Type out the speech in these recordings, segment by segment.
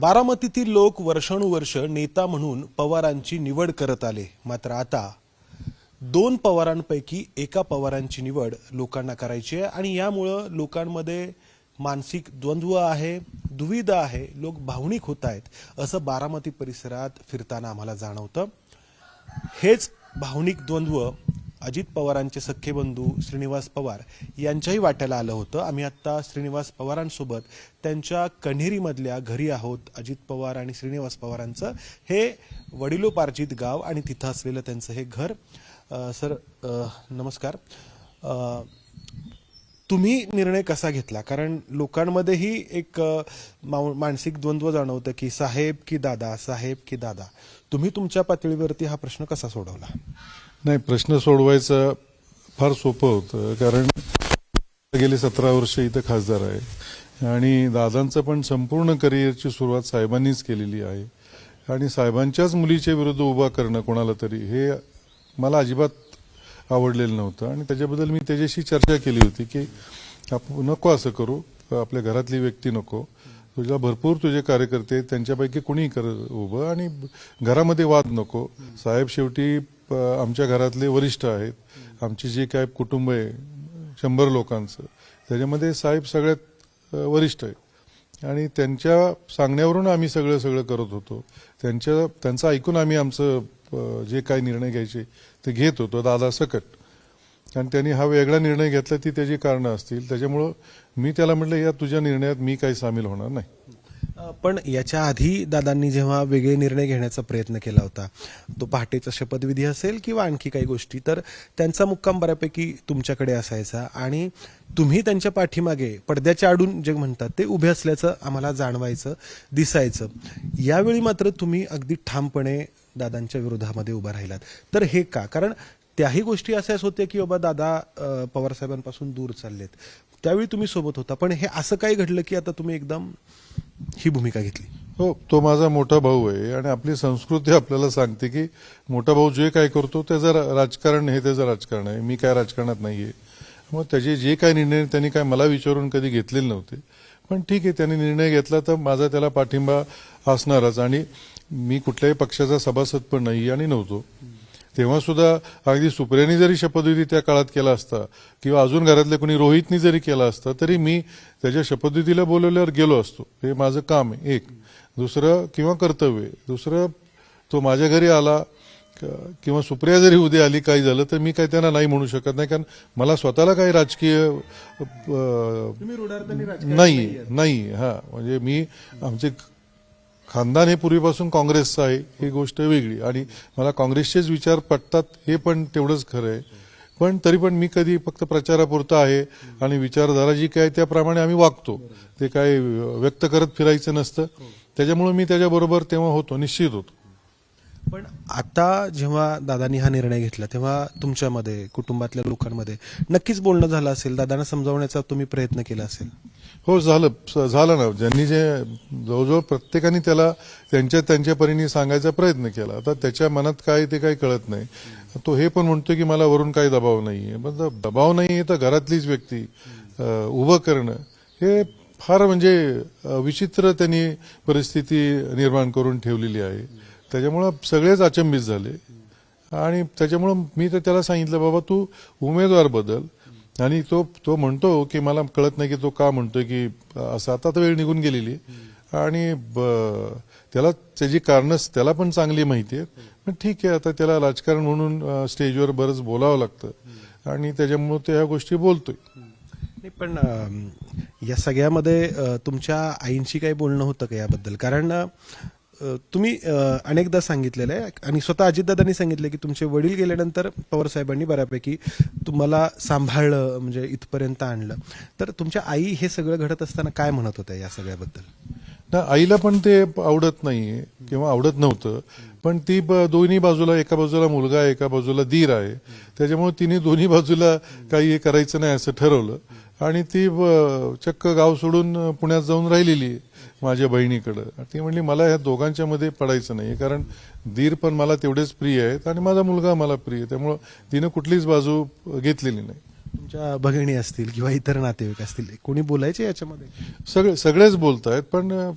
बारामतीतील लोक वर्षानुवर्ष नेता म्हणून पवारांची निवड करत आले. मात्र आता दोन पवारांपैकी एका पवारांची निवड लोकांना करायची आहे आणि यामुळं लोकांमध्ये मानसिक द्वंद्व आहे दुविधा आहे लोक भावनिक होत आहेत असं बारामती परिसरात फिरताना आम्हाला जाणवतं. हेच भावनिक द्वंद्व अजित पवारांचे सख्खे बंधू श्रीनिवास पवार यांच्याही वाट्याला आलं होतं. आम्ही आत्ता श्रीनिवास पवारांसोबत त्यांच्या कन्हेरीमधल्या घरी आहोत. अजित पवार आणि श्रीनिवास पवारांचं हे वडिलोपार्जित गाव आणि तिथं असलेलं त्यांचं हे घर. सर नमस्कार. तुम्ही निर्णय कसा घेतला? कारण लोकांमध्येही एक माव- मानसिक द्वंद्व जाणवतं की साहेब की दादा साहेब की दादा. तुम्ही तुमच्या पातळीवरती हा प्रश्न कसा सोडवला? नाही प्रश्न सोडवायचं फार सोपं होतं. कारण गेली सतरा वर्ष इथं खासदार आहे. आणि दादांचं पण संपूर्ण करिअरची सुरुवात साहेबांनीच केलेली आहे. आणि साहेबांच्याच मुलीच्या विरुद्ध उभा करणं कोणाला तरी हे मला अजिबात आवडलेलं नव्हतं. आणि त्याच्याबद्दल मी त्याच्याशी चर्चा केली होती की आपण नको असं करू आपल्या घरातली व्यक्ती नको. तुझ्या भरपूर तुझे कार्यकर्ते त्यांच्यापैकी कुणीही कर उभं आणि घरामध्ये वाद नको. साहेब शेवटी आमच्या घरातले वरिष्ठ आहेत. आमची जी काय कुटुंब आहे शंभर लोकांचं त्याच्यामध्ये साहेब सगळ्यात वरिष्ठ आहेत. आणि त्यांच्या सांगण्यावरून आम्ही सगळं सगळं करत होतो. त्यांच्या त्यांचं ऐकून आम्ही आमचं जे काही निर्णय घ्यायचे ते घेत होतो. दादा सकट. आणि त्यांनी हा वेगळा निर्णय घेतला ती त्याची कारणं असतील. त्याच्यामुळं मी त्याला म्हटलं या तुझ्या निर्णयात मी काही सामील होणार नाही. पण याच्या आधी दादांनी जेव्हा वेगळे निर्णय घेण्याचा प्रयत्न केला होता तो पहाटेचा शपथविधी असेल किंवा आणखी काही गोष्टी तर त्यांचा मुक्काम बऱ्यापैकी तुमच्याकडे असायचा आणि तुम्ही त्यांच्या पाठीमागे पडद्याच्या आडून जे म्हणतात ते उभे असल्याचं आम्हाला जाणवायचं दिसायचं. यावेळी मात्र तुम्ही अगदी ठामपणे दादांच्या विरोधामध्ये उभा राहिलात. तर हे का? कारण त्याही गोष्टी अशाच होत्या की बाबा दादा पवारसाहेबांपासून दूर चाललेत. त्यावेळी तुम्ही सोबत होता. पण हे असं काय घडलं की आता तुम्ही एकदम ही भूमिका घेतली? हो तो माझा मोठा भाऊ आहे आणि आपली संस्कृती आपल्याला सांगते की मोठा भाऊ जे काय करतो त्याचं राजकारण हे त्याचं राजकारण आहे. मी काय राजकारणात नाहीये. मग त्याचे जे काय निर्णय त्यांनी काय मला विचारून कधी घेतलेले नव्हते. पण ठीक आहे त्यांनी निर्णय घेतला तर माझा त्याला पाठिंबा असणारच. आणि मी कुठल्याही पक्षाचा सभासद पण नाही आणि नव्हतो. तेव्हा सुद्धा अगदी सुप्रियानी जरी शपथविधी त्या काळात केला असता किंवा अजून घरातल्या कोणी रोहितनी जरी केला असता तरी मी त्याच्या शपथविधीला बोलवल्यावर गेलो असतो. हे माझं काम आहे एक. दुसरं किंवा कर्तव्य. दुसरं तो माझ्या घरी आला किंवा सुप्रिया जरी उद्या आली काही झालं तर मी काही त्यांना नाही म्हणू शकत नाही कारण मला स्वतःला काही राजकीय नाही नाही हा. म्हणजे मी आमचे खानदान हे पूर्वीपासून काँग्रेसचं आहे ही गोष्ट वेगळी. आणि मला काँग्रेसचेच विचार पटतात हे पण तेवढंच खरं आहे. पण तरी पण मी कधी फक्त प्रचारापुरतं आहे आणि विचारधारा जी काय त्याप्रमाणे आम्ही वागतो. ते काय व्यक्त करत फिरायचं नसतं. त्याच्यामुळे मी त्याच्याबरोबर तेव्हा होतो निश्चित होतो. पण आता जेव्हा दादांनी हा निर्णय घेतला तेव्हा तुमच्यामध्ये कुटुंबातल्या लोकांमध्ये नक्कीच बोलणं झालं असेल दादांना समजावण्याचा तुम्ही प्रयत्न केला असेल? हो झालं. झालं ना. ज्यांनी जे जवळजवळ प्रत्येकाने त्याला त्यांच्या त्यांच्या परीने सांगायचा प्रयत्न केला. आता त्याच्या मनात काय ते काही कळत नाही. तो हे पण म्हणतो की मला वरून काही दबाव नाहीये. पण दबाव नाही तर घरातलीच व्यक्ती उभं करणं हे फार म्हणजे विचित्र त्यांनी परिस्थिती निर्माण करून ठेवलेली आहे. त्याच्यामुळं सगळेच अचंबित झाले. आणि त्याच्यामुळं मी तर त्याला सांगितलं बाबा तू उमेदवार बदल. आणि तो तो म्हणतो की मला कळत नाही की तो का म्हणतोय की असं. आता तर वेळ निघून गेलेली आणि ब- त्याला त्याची कारणं त्याला पण चांगली माहिती आहेत. पण ठीक आहे आता त्याला राजकारण म्हणून स्टेजवर बरंच बोलावं लागतं. आणि त्याच्यामुळे तो ह्या गोष्टी बोलतोय. पण या सगळ्यामध्ये तुमच्या आईंशी काही बोलणं होतं का याबद्दल? कारण तुम्ही अनेकदा सांगितलेलं आहे आणि स्वतः अजितदादांनी सांगितलं की तुमचे वडील गेल्यानंतर पवार साहेबांनी बऱ्यापैकी तुम्हाला सांभाळलं म्हणजे इथपर्यंत आणलं. तर तुमच्या आई हे सगळं घडत असताना काय म्हणत होत्या या सगळ्याबद्दल? ना आईला पण ते आवडत नाहीये किंवा आवडत नव्हतं. पण ती दोन्ही बाजूला एका बाजूला मुलगा आहे एका बाजूला दीर आहे. त्याच्यामुळे तिने दोन्ही बाजूला काही करायचं नाही असं ठरवलं. आणि ती चक्क गाव सोडून पुण्यात जाऊन राहिलेली आहे माझ्या बहिणीकडं. ती म्हणली मला ह्या दोघांच्या मध्ये पडायचं नाही कारण दीर पण मला तेवढेच प्रिय आहेत आणि माझा मुलगा मला प्रिय आहे त्यामुळं तिनं कुठलीच बाजू घेतलेली नाही. तुमच्या भगिनी असतील किंवा इतर नातेवाईक असतील कोणी बोलायचे याच्यामध्ये? सगळे सगळेच बोलतायत पण अ,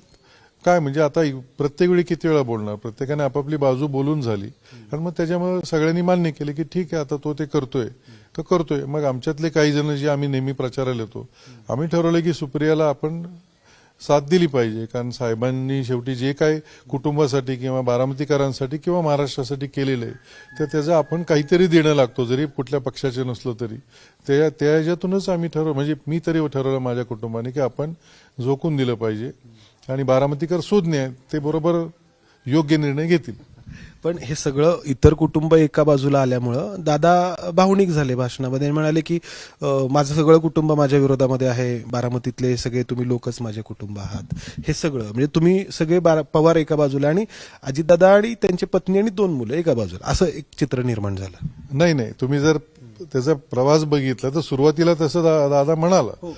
काय म्हणजे आता प्रत्येक वेळी किती वेळा बोलणार? प्रत्येकाने आपापली बाजू बोलून झाली. आणि मग त्याच्यामुळे सगळ्यांनी मान्य केले की ठीक आहे आता तो ते करतोय. तो करतोय. मग आमच्यातले काही जण जे आम्ही नेहमी प्रचाराला येतो आम्ही ठरवलं की सुप्रियाला आपण साथ दिली पाहिजे. कारण साहेबांनी शेवटी जे काय कुटुंबासाठी किंवा बारामतीकरांसाठी किंवा महाराष्ट्रासाठी केलेलं आहे तर त्याचं आपण काहीतरी देणं लागतो जरी कुठल्या पक्षाचे नसलो तरी. त्या त्या ह्याच्यातूनच आम्ही ठरव म्हणजे मी तरी ठरवलं माझ्या कुटुंबाने की आपण झोकून दिलं पाहिजे. आणि बारामतीकर सुज्ञ आहेत ते बरोबर योग्य निर्णय घेतील. पण हे सगळं इतर कुटुंब एका बाजूला आल्यामुळं दादा भावनिक झाले भाषणामध्ये म्हणाले की माझं सगळं कुटुंब माझ्या विरोधामध्ये आहे बारामतीतले सगळे तुम्ही लोकच माझे कुटुंब आहात. हे सगळं म्हणजे तुम्ही सगळे बारा पवार एका बाजूला आणि अजितदादा आणि त्यांची पत्नी आणि दोन मुलं एका बाजूला. असं एक चित्र निर्माण झालं. नाही नाही. तुम्ही जर त्याचा प्रवास बघितला तर सुरुवातीला तसं दा- दादा म्हणाला. हो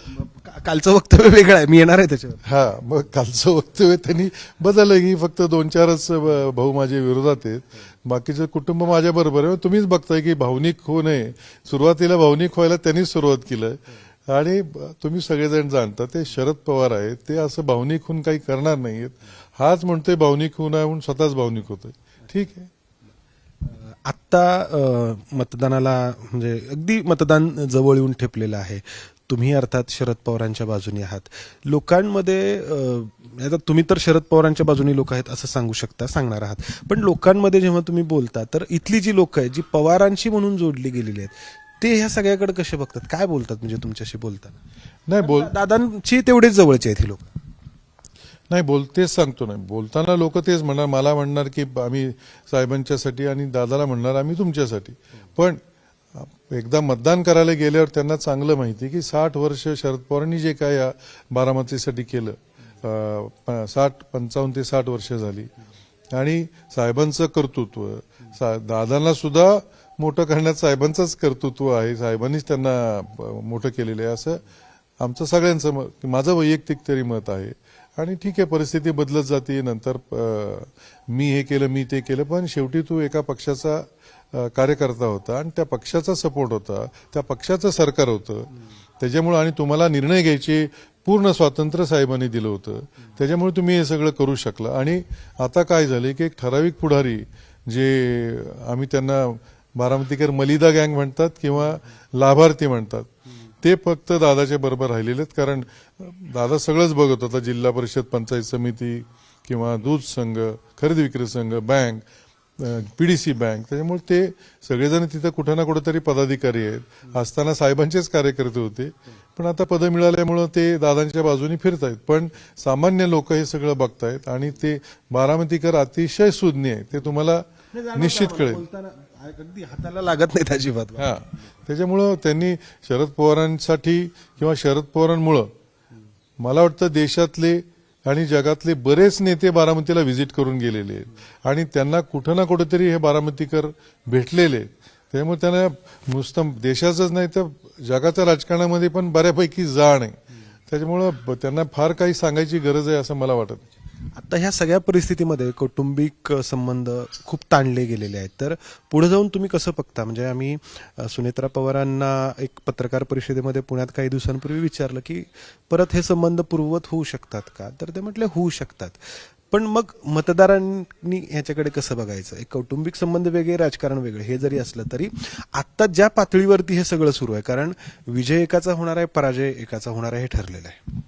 कालचं वक्तव्य वेगळं आहे मी येणार आहे त्याच्यावर. हा मग कालचं वक्तव्य त्यांनी बदललं की फक्त दोन चारच भाऊ माझ्या विरोधात आहेत. बाकीचं कुटुंब माझ्या बरोबर आहे. तुम्हीच बघताय की भावनिक होऊ नये. सुरुवातीला भावनिक व्हायला त्यांनीच सुरुवात केलं. आणि तुम्ही सगळेजण जाणता ते शरद पवार आहेत. ते असं भावनिक होऊन काही करणार नाहीयेत. हाच म्हणतोय भावनिक होऊ नये म्हणून स्वतःच भावनिक होतोय. ठीक आहे. आत्ता मतदानाला म्हणजे अगदी मतदान जवळ येऊन ठेपलेलं आहे. तुम्ही अर्थात शरद पवारांच्या बाजूने आहात. लोकांमध्ये आता तुम्ही तर शरद पवारांच्या बाजूने लोक आहेत असं सांगू शकता सांगणार आहात. पण लोकांमध्ये जेव्हा तुम्ही बोलता तर इथली जी लोक आहेत जी पवारांशी म्हणून जोडली गेलेली आहेत ते ह्या सगळ्याकडे कसे बघतात? काय बोलतात म्हणजे तुमच्याशी बोलताना? नाही बोल दादांची तेवढेच जवळचे आहेत ही लोक. नाही बोल तेच सांगतो नाही बोलताना लोक तेच म्हणणार मला म्हणणार की आम्ही साहेबांच्यासाठी आणि दादाला म्हणणार आम्ही तुमच्यासाठी. पण एकदा मतदान करायला गेल्यावर त्यांना चांगलं माहिती की साठ वर्ष शरद पवारांनी जे काय या बारामतीसाठी केलं प- साठ पंचावन्न ते साठ वर्ष झाली. आणि साहेबांचं कर्तृत्व सा- दादांना सुद्धा मोठं करण्यात साहेबांचंच कर्तृत्व आहे. साहेबांनीच त्यांना मोठं केलेलं आहे. असं आमचं सगळ्यांचं मत माझं वैयक्तिक तरी मत आहे. आणि ठीक आहे परिस्थिती बदलत जाते. नंतर मी हे केलं मी ते केलं पण शेवटी तू एका पक्षाचा कार्यकर्ता होता आणि त्या पक्षाचा सपोर्ट होता. त्या पक्षाचं सरकार होतं. त्याच्यामुळे आणि तुम्हाला निर्णय घ्यायचे पूर्ण स्वातंत्र्य साहेबांनी दिलं होतं. त्याच्यामुळे तुम्ही हे सगळं करू शकला. आणि आता काय झाले की एक ठराविक पुढारी जे आम्ही त्यांना बारामतीकर मलिदा गँग म्हणतात किंवा लाभार्थी म्हणतात ते फक्त दादाच्या बरोबर राहिलेले आहेत कारण दादा सगळंच बघत होता जिल्हा परिषद पंचायत समिती किंवा दूध संघ खरेदी विक्री संघ बँक पीडीसी बँक. त्याच्यामुळे ते सगळेजण तिथं कुठं ना कुठेतरी पदाधिकारी आहेत. असताना साहेबांचेच कार्यकर्ते होते. पण आता पदं मिळाल्यामुळं ते दादांच्या बाजूने फिरत आहेत पण सामान्य लोक हे सगळं बघतायत आणि ते बारामतीकर अतिशय सुज्ञ आहे ते तुम्हाला निश्चित कळेल. अगदी हाताला लागत नाहीत अजिबात. हा. त्याच्यामुळं त्यांनी शरद पवारांसाठी किंवा शरद पवारांमुळं मला वाटतं देशातले आणि जगातले बरेच नेते बारामतीला व्हिजिट करून गेलेले आहेत. आणि त्यांना कुठं ना कुठेतरी हे बारामतीकर भेटलेले आहेत. त्यामुळे त्यांना नुसतं देशाचंच नाही तर जगाच्या राजकारणामध्ये पण बऱ्यापैकी जाण आहे. त्याच्यामुळं त्यांना फार काही सांगायची गरज आहे असं मला वाटत नाही. आता ह्या सगळ्या परिस्थितीमध्ये कौटुंबिक संबंध खूप ताणले गेलेले आहेत. तर पुढे जाऊन तुम्ही कसं बघता? म्हणजे आम्ही सुनेत्रा पवारांना एक पत्रकार परिषदेमध्ये पुण्यात काही दिवसांपूर्वी विचारलं की परत हे संबंध पूर्ववत होऊ शकतात का? तर ते म्हटले होऊ शकतात. पण मग मतदारांनी ह्याच्याकडे कसं बघायचं? एक कौटुंबिक संबंध वेगळे राजकारण वेगळे. हे जरी असलं तरी आत्ता ज्या पातळीवरती हे सगळं सुरू आहे कारण विजय एकाचा होणार आहे पराजय एकाचा होणार आहे हे ठरलेलं आहे.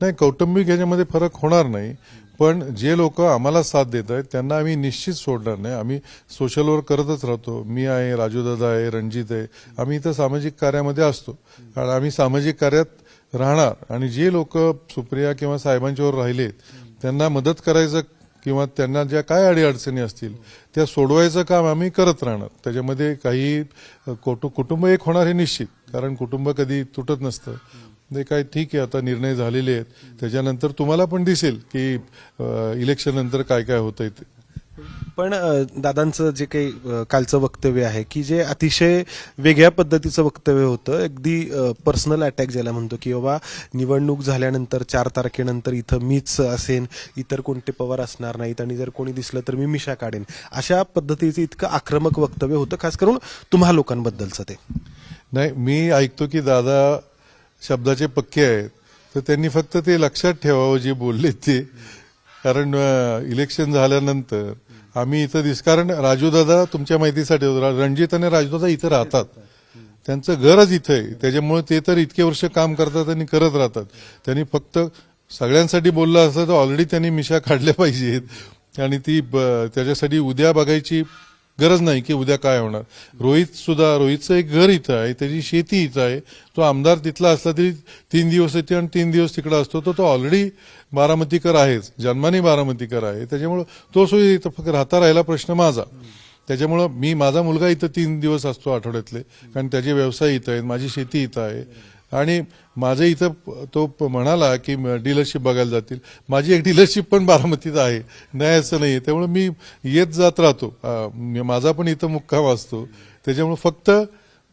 नाही कौटुंबिक याच्यामध्ये फरक होणार नाही. पण जे लोक आम्हाला साथ देत आहेत त्यांना आम्ही निश्चित सोडणार नाही. आम्ही सोशल वर्क करतच राहतो. मी आहे राजूदादा आहे रणजित आहे. आम्ही इथं सामाजिक कार्यामध्ये असतो. कारण आम्ही सामाजिक कार्यात राहणार. आणि जे लोक सुप्रिया किंवा साहेबांच्यावर राहिलेत त्यांना मदत करायचं किंवा त्यांना ज्या काय अडीअडचणी असतील त्या सोडवायचं काम आम्ही करत राहणार. त्याच्यामध्ये काही कुटुंब एक होणार हे निश्चित. कारण कुटुंब कधी तुटत नसतं. ते काय ठीक आहे आता निर्णय झालेले आहेत. त्याच्यानंतर तुम्हाला पण दिसेल की इलेक्शन नंतर काय काय होतंय ते. पण दादांचं जे काही कालचं वक्तव्य आहे की जे अतिशय वेगळ्या पद्धतीचं वक्तव्य होतं अगदी पर्सनल अटॅक ज्याला म्हणतो की बाबा निवडणूक झाल्यानंतर चार तारखेनंतर इथं मीच असेन इतर कोणते पवार असणार नाहीत आणि जर कोणी दिसलं तर मी मिशा काढेन. अशा पद्धतीचं इतकं आक्रमक वक्तव्य होतं खास करून तुम्हा लोकांबद्दलचं ते. नाही मी ऐकतो की दादा शब्दाचे पक्के आहेत. तर त्यांनी फक्त ते लक्षात ठेवावं जे बोलले ते. कारण इलेक्शन झाल्यानंतर आम्ही इथं दिस कारण राजूदादा तुमच्या माहितीसाठी रणजित आणि राजूदादा इथं राहतात. त्यांचं घरच इथं आहे. त्याच्यामुळे ते तर इतके वर्ष काम करतात आणि करत राहतात. त्यांनी फक्त सगळ्यांसाठी बोललं असतं तर ऑलरेडी त्यांनी मिशा काढल्या पाहिजेत. आणि ती ब- त्याच्यासाठी उद्या बघायची गरज नाही की उद्या काय होणार. रोहित सुद्धा रोहितचं एक घर इथं आहे त्याची शेती इथं आहे. तो आमदार तिथला असला तरी तीन दिवस येते आणि तीन दिवस तिकडे असतो. तर तो ऑलरेडी बारामतीकर आहेच. जन्माने बारामतीकर आहे. त्याच्यामुळं तो सोयी इथं फक्त राहता राहिला प्रश्न माझा. त्याच्यामुळं मी माझा मुलगा इथं तीन दिवस असतो आठवड्यातले. कारण त्याचे व्यवसाय इथं आहेत माझी शेती इथं आहे. आणि माझं इथं तो म्हणाला की डीलरशिप बघायला जातील. माझी एक डीलरशिप पण बारामतीत आहे. नाही असं नाही त्यामुळे मी येत जात राहतो. माझा पण इथं मुक्काम असतो. त्याच्यामुळे फक्त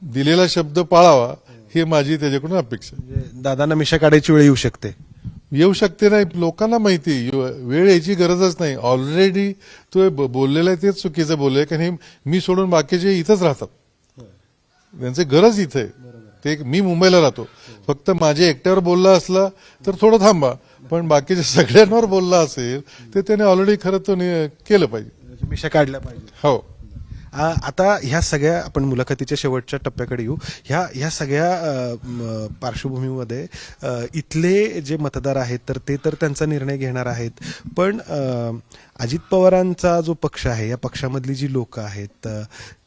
दिलेला शब्द पाळावा ही माझी त्याच्याकडून अपेक्षा. म्हणजे दादांना मिशा काढायची वेळ येऊ शकते. येऊ शकते नाही. लोकांना माहिती वेळ यायची गरजच नाही. ऑलरेडी तो बोललेला आहे तेच चुकीचं बोललंय. कारण हे मी सोडून बाकीचे इथंच राहतात. त्यांचे गरज इथे आहे. ते मी मुंबईला राहतो. फक्त माझ्या एकट्यावर बोलला असला तर थोडं थांबा. पण बाकीच्या सगळ्यांवर बोलला असेल तर त्याने ऑलरेडी खरं तो केलं पाहिजे. मिशा काढल्या पाहिजे. हो. आता ह्या सगळ्या आपण मुलाखतीच्या शेवटच्या टप्प्याकडे येऊ. ह्या ह्या सगळ्या पार्श्वभूमीमध्ये इथले जे मतदार आहेत तर ते तर त्यांचा निर्णय घेणार आहेत. पण अजित पवारांचा जो पक्ष आहे या पक्षामधली जी लोक आहेत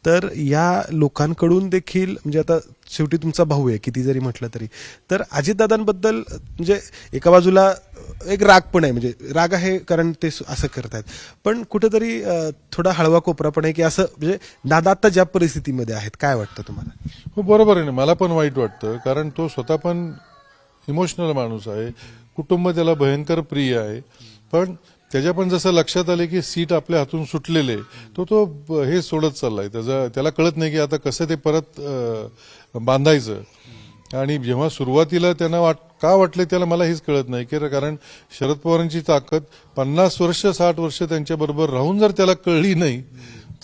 तर या लोकांकडून देखील म्हणजे आता शेवटी तुमचा भाऊ आहे किती जरी म्हटलं तरी. तर अजितदादांबद्दल म्हणजे एका बाजूला एक राग पण आहे. म्हणजे राग आहे कारण ते असं करतायत. पण कुठेतरी थोडा हळवा कोपरा पण आहे की असं म्हणजे दादा आता ज्या परिस्थितीमध्ये आहेत काय वाटतं तुम्हाला? हो बरोबर आहे ना. मला पण वाईट वाटतं. कारण तो स्वतः पण इमोशनल माणूस आहे. कुटुंब त्याला भयंकर प्रिय आहे. पण त्याच्या पण जसं लक्षात आलं की सीट आपल्या हातून सुटलेले तो तो हे सोडत चाललाय. त्याचा त्याला कळत नाही की आता कसं ते परत बांधायचं. आणि जेव्हा सुरुवातीला त्यांना वाट का वाटले त्याला मला हेच कळत नाही. की कारण शरद पवारांची ताकद पन्नास वर्ष साठ वर्ष त्यांच्याबरोबर राहून जर त्याला कळली नाही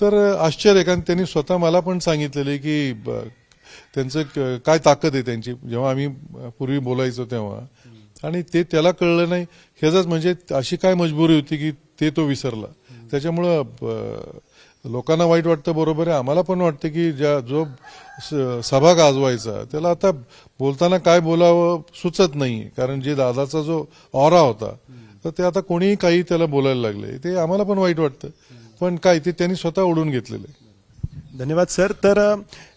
तर आश्चर्य. आहे कारण त्यांनी स्वतः मला पण सांगितलेलं आहे की ब- त्यांचं काय ताकद आहे त्यांची. जेव्हा आम्ही पूर्वी बोलायचो तेव्हा. आणि ते त्याला कळलं नाही. ह्याचाच म्हणजे अशी काय मजबुरी होती की ते तो विसरला. त्याच्यामुळं ब- लोकांना वाईट वाटतं बरोबर आहे. आम्हाला पण वाटतं की ज्या जो सभा गाजवायचा त्याला आता बोलताना काय बोलावं सुचत नाही कारण जे दादाचा जो ऑरा होता तर ते आता कोणीही काही त्याला बोलायला लागले. ते आम्हाला पण वाईट वाटतं. पण काय ते त्यांनी स्वतः ओढून घेतलेलं आहे. धन्यवाद सर. तर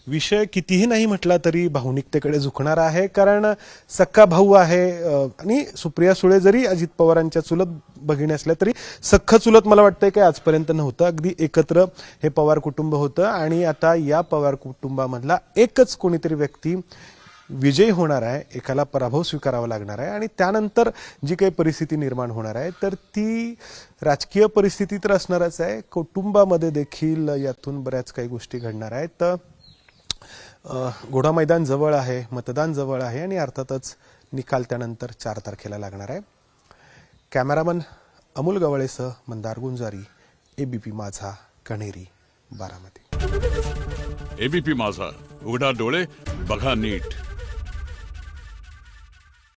विषय कितीही नाही म्हटला तरी भावनिकतेकडे झुकणार आहे कारण सक्का भाऊ आहे आणि सुप्रिया सुळे जरी अजित पवारांच्या चुलत भगिणी असल्या तरी सख्ख चुलत मला वाटतंय की आजपर्यंत नव्हतं. अगदी एकत्र हे पवार कुटुंब होतं आणि आता या पवार कुटुंबामधला एकच कोणीतरी व्यक्ती विजयी होणार आहे एकाला पराभव स्वीकारावा लागणार आहे आणि त्यानंतर जी काही परिस्थिती निर्माण होणार आहे तर ती राजकीय परिस्थिती तर असणारच आहे. कुटुंबामध्ये देखील यातून बऱ्याच काही गोष्टी घडणार आहेत. तर घोडा मैदान जवळ आहे मतदान जवळ आहे आणि अर्थातच निकाल त्यानंतर चार तारखेला लागणार आहे. कॅमेरामन अमोल गवळेसह मंदार गुंजारी एबीपी माझा कणेरी बारामती. एबीपी माझा उघडा डोळे बघा नीट.